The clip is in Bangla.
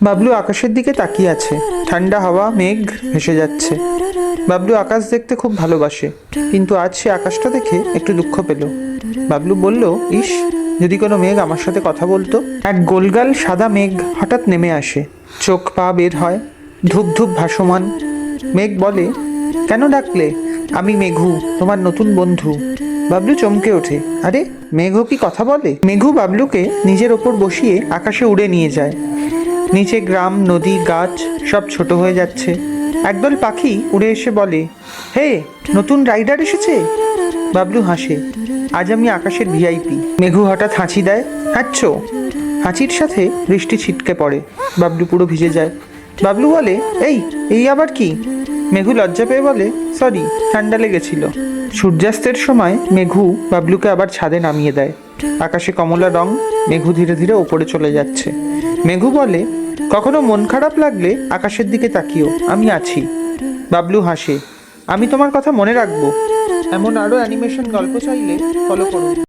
বাবলু আকাশের দিকে তাকিয়ে আছে। ঠান্ডা হাওয়া, মেঘ ভেসে যাচ্ছে। বাবলু আকাশ দেখতে খুব ভালোবাসে, কিন্তু আজ সে আকাশটা দেখে একটু দুঃখ পেল। বাবলু বলল ইস যদি কোনো মেঘ আমার সাথে কথা বলতো? এক গোলগাল সাদা মেঘ হঠাৎ নেমে আসে। চোখ পা বের হয়, ধূপ ধূপ ভাসমান। মেঘ বলে, কেন ডাকলে? আমি মেঘু, তোমার নতুন বন্ধু। বাবলু চমকে ওঠে, আরে মেঘু কি কথা বলে? মেঘু বাবলুকে নিজের ওপর বসিয়ে আকাশে উড়ে নিয়ে যায়। নিচে গ্রাম, নদী, গাছ সব ছোট হয়ে যাচ্ছে। একদল পাখি উড়ে এসে বলে, হে, নতুন রাইডার এসেছে? বাবলু হাসে, আজ আমি আকাশের ভিআইপি। মেঘু হঠাৎ হাঁচি দেয় হাঁচছো হাঁচির সাথে বৃষ্টি ছিটকে পড়ে, বাবলু পুরো ভিজে যায়। বাবলু বলে, এই এই আবার কি? মেঘু লজ্জা পেয়ে বলে, সরি, ঠান্ডা লেগেছিল। সূর্যাস্তের সময় মেঘু বাবলুকে আবার ছাদে নামিয়ে দেয়। আকাশে কমলা রং মেঘু ধীরে ধীরে ওপরে চলে যাচ্ছে। মেঘু বলে, কখনো মন খারাপ লাগলে আকাশের দিকে তাকিও, আমি আছি। বাবলু হাসে, আমি তোমার কথা মনে রাখব। এমন আরও অ্যানিমেশন গল্প চাইলে ফলো করুন